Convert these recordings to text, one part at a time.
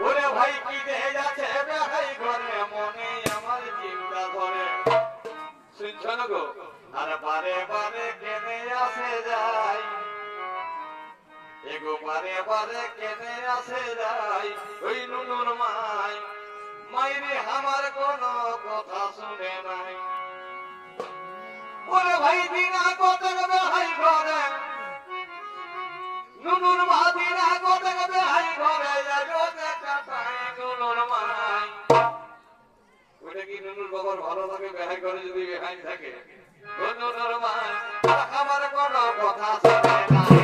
ওরে ভাই, কি দেহে যাচ্ছে? ঘরে, মনে পারে কেনে পারে কেনে আসে যাই। ওই নুনুর মাই, মাইরে আমার কোনো কথা শুনে নাই। ওরে ভাই দিনা কত বেহাই ঘরে থাকে বেহাই করে যদি বেহাই থাকে। আমার কোন কথা শোনে নাই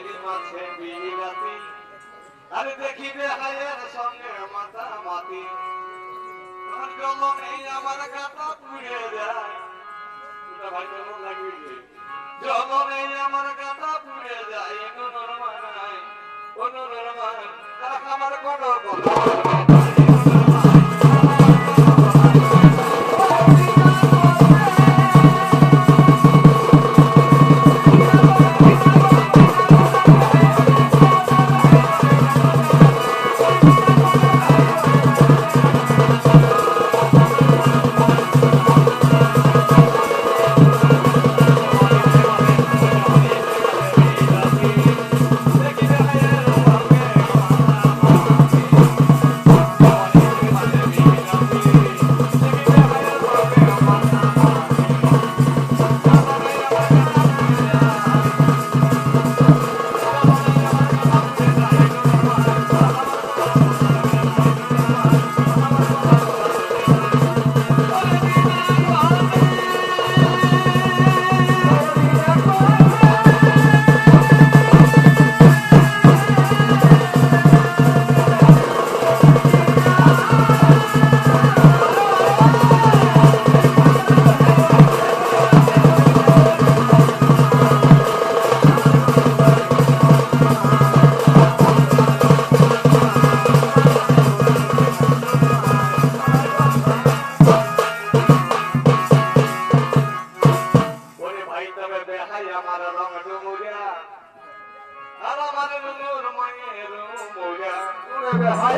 যেমন ইচড়ি মাছে বিলাতি আরে দেখি হায়ার সঙ্গে মাথা মাতি। জলনে আমার কাটা পুড়ে যায়। ভাই কেমন লাগবে? জলনে আমার কাটা পুড়ে যায়। নুনুর মাই ও নরমায়, তারা আমার কোনো কথা আমার রং ডুমুরিয়া আর আমার নুনুর মায়ের মুরিয়া ওরে বেহাই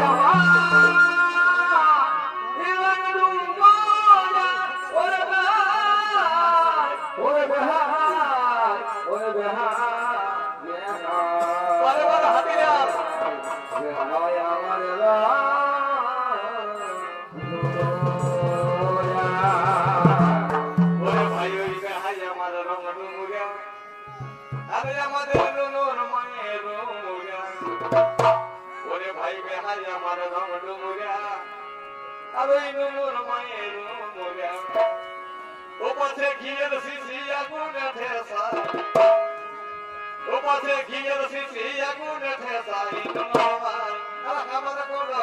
আমার রং ডুমুরিয়া ওরে ভাই বেহাই আমার রং ডুমুরিয়া আরে নুনুর মায়ের মুরিয়া ওরে ভাই বেহাই, আমার রং ডুমুরিয়া আর ওই নুনুর মায়ের মুরিয়া ও পথে ঘিয়ের শিশি আগুনে ঠেসা কথা আমার কথা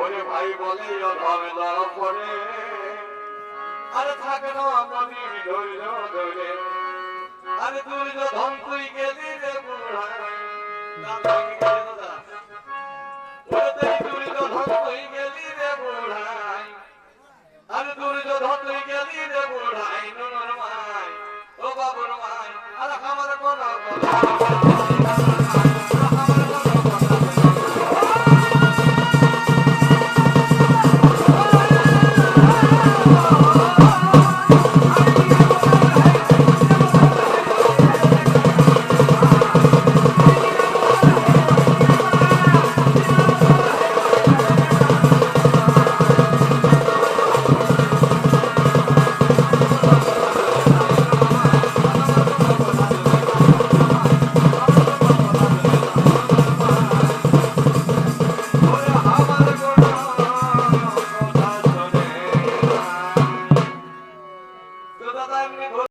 ওরে ভাই বলে অধমে ধরা পড়ে আরে থাকে না মনি ধৈর্য ধরে। আরে তুই ধন তুই গেলি রে বুড়া আরে তুই তুই গেলি রে বুড়াই নুনুর মাই ও বাবুর মাই আরে আমার কোন